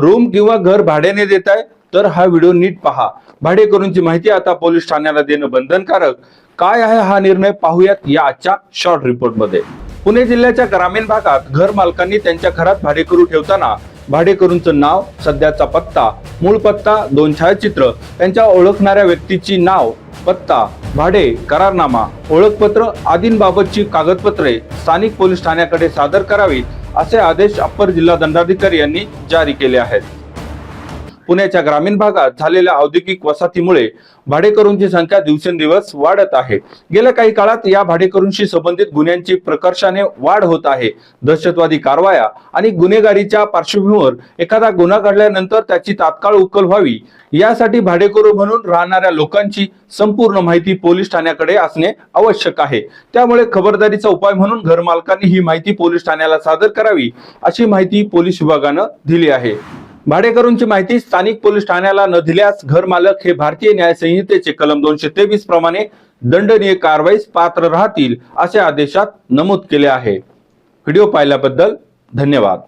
Room किंवा घर भाड्याने देताय तर हा व्हिडिओ नीट पहा. भाडेकरूंची माहिती आता पोलीस ठाण्याला देणं बंधनकारक. काय आहे हा निर्णय? पाहूयात या आजच्या शॉर्ट रिपोर्टमध्ये पुणे जिल्ह्याच्या ग्रामीण भागात घर मालकांनी त्यांच्या घरात भाडेकरू ठेवताना भाडेकरूंचं नाव सध्याचा पत्ता मूळ पत्ता दोन छायाचित्र त्यांच्या ओळखणाऱ्या व्यक्तीची नाव पत्ता भाडे करारनामा ओळखपत्र आदींबाबतची कागदपत्रे स्थानिक पोलीस ठाण्याकडे सादर करावीत. असे आदेश अप्पर जिल्हा दंडाधिकारी यांनी जारी केले आहेत. पुण्याच्या ग्रामीण भागात झालेल्या औद्योगिक वसाहतीमुळे भाडेकरूंची संख्या दिवसेंदिवस वाढत आहे. गेल्या काही काळात या भाडेकरूंशी संबंधित गुन्ह्यांची प्रकर्षाने वाढ होत आहे. दहशतवादी कारवाया आणि गुन्हेगारीच्या पार्श्वभूमीवर एखादा गुन्हा घडल्यानंतर त्याची तात्काळ उकल व्हावी यासाठी भाडेकरू म्हणून राहणाऱ्या लोकांची संपूर्ण माहिती पोलीस ठाण्याकडे असणे आवश्यक आहे. त्यामुळे खबरदारीचा उपाय म्हणून घरमालकांनी ही माहिती पोलीस ठाण्याला सादर करावी अशी माहिती पोलीस विभागानं दिली आहे. भाडेकरूंची माहिती स्थानिक पोलीस ठाण्याला न दिल्यास घर मालक हे भारतीय न्याय संहितेचे कलम दोनशे तेवीस प्रमाणे दंडनीय कारवाईस पात्र राहतील असे आदेशात नमूद केले आहे. व्हिडिओ पाहिल्याबद्दल धन्यवाद.